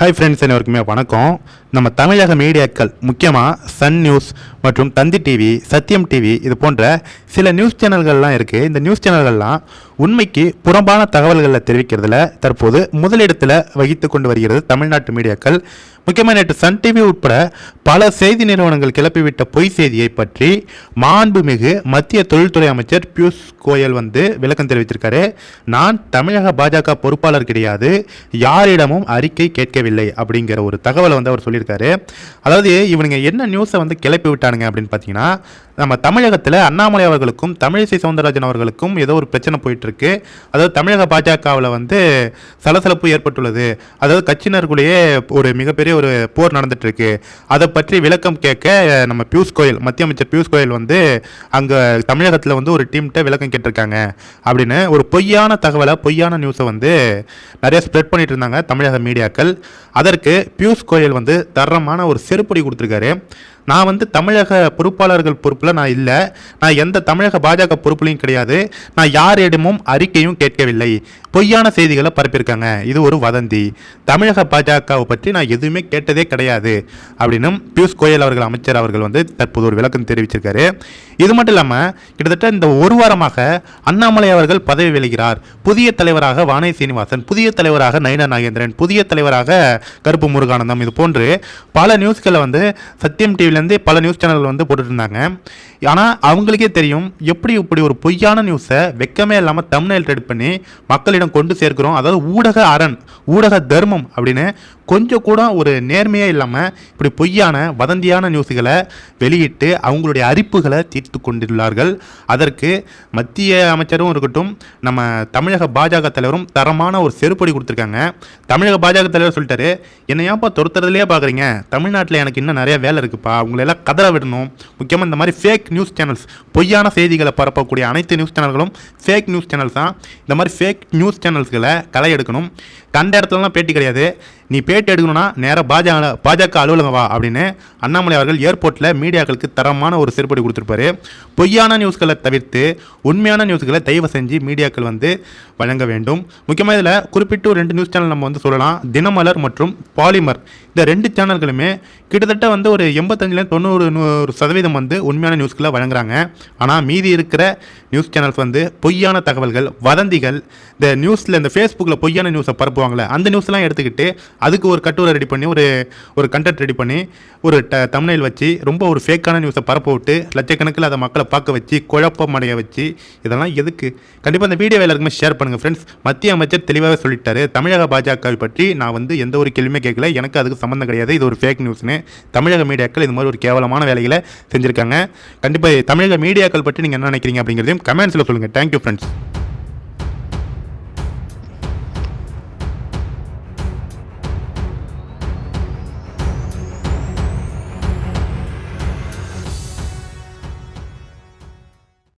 Hi friends அனைவருக்குமே வணக்கம். நம்ம தமிழக மீடியாக்கள் முக்கியமாக சன் நியூஸ் மற்றும் தந்தி டிவி சத்தியம் டிவி இது போன்ற சில நியூஸ் சேனல்கள்லாம் இருக்குது இந்த நியூஸ் சேனல்கள்லாம் உண்மைக்கு புறம்பான தகவல்களை தெரிவிக்கிறதுல தற்போது முதலிடத்தில் வகித்து கொண்டு வருகிறது தமிழ்நாட்டு மீடியாக்கள். முக்கியமாக நேற்று சன் டிவி உட்பட பல செய்தி நிறுவனங்கள் கிளப்பிவிட்ட பொய் செய்தியை பற்றி மாண்புமிகு மத்திய தொழில்துறை அமைச்சர் பியூஷ் கோயல் வந்து விளக்கம் தெரிவித்திருக்காரு. நான் தமிழக பாஜக பொறுப்பாளர் கிடையாது யாரிடமும் அறிக்கை கேட்கவில்லை அப்படிங்கிற ஒரு தகவலை வந்து அவர் சொல்லியிருக்காரு. அதாவது இவனுங்க என்ன நியூஸை வந்து கிளப்பி விட்டானுங்க அப்படின்னு பார்த்தீங்கன்னா நம்ம தமிழகத்தில் அண்ணாமலை அவர்களுக்கும் தமிழிசை சவுந்தரராஜன் அவர்களுக்கும் ஏதோ ஒரு பிரச்சனை போயிட்டுருக்கு. அதாவது தமிழக பாஜகவில் வந்து சலசலப்பு ஏற்பட்டுள்ளது. அதாவது கட்சியினருக்குள்ளேயே ஒரு மிகப்பெரிய ஒரு போர் நடந்துட்டுருக்கு. அதை பற்றி விளக்கம் கேட்க நம்ம பியூஷ் கோயல் மத்திய அமைச்சர் பியூஷ் கோயல் வந்து அங்கே தமிழகத்தில் வந்து ஒரு டீம்கிட்ட விளக்கம் கேட்டிருக்காங்க. அப்படின்னு ஒரு பொய்யான தகவலை பொய்யான நியூஸை வந்து நிறைய ஸ்ப்ரெட் பண்ணிட்டு இருந்தாங்க தமிழக மீடியாக்கள். அதற்கு பியூஷ் கோயல் வந்து தரமான ஒரு செருப்படி கொடுத்துருக்காரு. நான் வந்து தமிழக பொறுப்பாளர்கள் பொறுப்பில் நான் இல்லை. நான் எந்த தமிழக பாஜக பொறுப்புலையும் கிடையாது. நான் யாரிடமும் அறிக்கையும் கேட்கவில்லை. பொய்யான செய்திகளை பரப்பியிருக்காங்க. இது ஒரு வதந்தி. தமிழக பாஜகவை பற்றி நான் எதுவுமே கேட்டதே கிடையாது. அப்படின்னும் பியூஷ் கோயல் அவர்கள் அமைச்சர் அவர்கள் வந்து தற்போது ஒரு விளக்கம் தெரிவிச்சிருக்காரு. இது மட்டும் இல்லாமல் கிட்டத்தட்ட இந்த ஒரு வாரமாக அண்ணாமலை அவர்கள் பதவி விலகிறார். புதிய தலைவராக வானை சீனிவாசன் புதிய தலைவராக நயனா நாகேந்திரன் புதிய தலைவராக கருப்பு முருகானந்தம் இது போன்று பல நியூஸ்களை வந்து சத்தியம் டிவிலேருந்து பல நியூஸ் சேனல்கள் வந்து போட்டுட்டு இருந்தாங்க. ஆனால் அவங்களுக்கே தெரியும் எப்படி இப்படி ஒரு பொய்யான நியூஸை வெக்கமே இல்லாமல் தமிழ்நெல் ரெடி பண்ணி மக்களிடம் கொண்டு சேர்க்கிறோம். அதாவது ஊடக அரண் ஊடக தர்மம் அப்படின்னு கொஞ்சம் கூட ஒரு நேர்மையே இல்லாமல் இப்படி பொய்யான வதந்தியான நியூஸுகளை வெளியிட்டு அவங்களுடைய அரிப்புகளை தீர்த்து கொண்டுள்ளார்கள். அதற்கு மத்திய அமைச்சரும் இருக்கட்டும் நம்ம தமிழக பாஜக தலைவரும் தரமான ஒரு செருப்படி கொடுத்துருக்காங்க. தமிழக பாஜக தலைவர் சொல்லிட்டாரு என்னை ஏன்ப்பா துரத்துறதுலேயே பார்க்குறீங்க தமிழ்நாட்டில் எனக்கு இன்னும் நிறைய வேலை இருக்குப்பா. அவங்களெல்லாம் கதற விடணும். முக்கியமாக இந்த மாதிரி ஃபேக் நியூஸ் சேனல்ஸ் பொய்யான செய்திகளை பரப்பக்கூடிய அனைத்து நியூஸ் சேனல்களும் ஃபேக் நியூஸ் சேனல்ஸ் தான். இந்த மாதிரி ஃபேக் நியூஸ் சேனல்ஸ்களை களை எடுக்கணும். கண்ட இடத்துலலாம் பேட்டி கிடையாது. நீ பேட்டி எடுக்கணும்னா நேராக பாஜக பாஜக அலுவலகம் வா அப்படின்னு அண்ணாமலை அவர்கள் ஏர்போர்ட்டில் மீடியாக்களுக்கு தரமான ஒரு செருப்படி கொடுத்துருப்பாரு. பொய்யான நியூஸ்களை தவிர்த்து உண்மையான நியூஸ்களை தயவு செஞ்சு மீடியாக்கள் வந்து வழங்க வேண்டும். முக்கியமாக இதில் குறிப்பிட்டு ஒரு ரெண்டு நியூஸ் சேனல் நம்ம வந்து சொல்லலாம். தினமலர் மற்றும் பாலிமர். இந்த ரெண்டு சேனல்களுமே கிட்டத்தட்ட வந்து ஒரு எண்பத்தஞ்சிலேருந்து தொண்ணூறு நூறு சதவீதம் வந்து உண்மையான நியூஸ்கள் வழங்குறாங்க. ஆனால் மீதி இருக்கிற நியூஸ் சேனல்ஸ் வந்து பொய்யான தகவல்கள் வதந்திகள் இந்த நியூஸில் இந்த ஃபேஸ்புக்கில் பொய்யான நியூஸை பரப்புவாங்களே அந்த நியூஸ்லாம் எடுத்துக்கிட்டு அதுக்கு ஒரு கட்டுரை ரெடி பண்ணி ஒரு ஒரு கண்டென்ட் ரெடி பண்ணி ஒரு ட தமிழில் வச்சு ரொம்ப ஒரு ஃபேக்கான நியூஸை பரப்ப விட்டு லட்சக்கணக்கில் அதை மக்களை பார்க்க வச்சு குழப்பம் அடைய வச்சு இதெல்லாம் எதுக்கு? கண்டிப்பாக இந்த வீடியோ எல்லாருக்குமே ஷேர் பண்ணுங்கள் ஃப்ரெண்ட்ஸ் மத்திய அமைச்சர் தெளிவாக சொல்லிட்டாரு தமிழக பாஜகவை பற்றி நான் வந்து எந்த ஒரு கேள்வியுமே கேட்கல. எனக்கு அதுக்கு சம்மந்தம் கிடையாது. இது ஒரு ஃபேக் நியூஸ்னு தமிழக மீடியாக்கள் இது மாதிரி ஒரு கேவலமான வேலைகளை செஞ்சுருக்காங்க. கண்டிப்பாக தமிழக மீடியாக்கள் பற்றி நீங்கள் என்ன நினைக்கிறீங்க அப்படிங்கிறதையும் கமெண்ட்ஸில் சொல்லுங்கள் தேங்க்யூ ஃப்ரெண்ட்ஸ்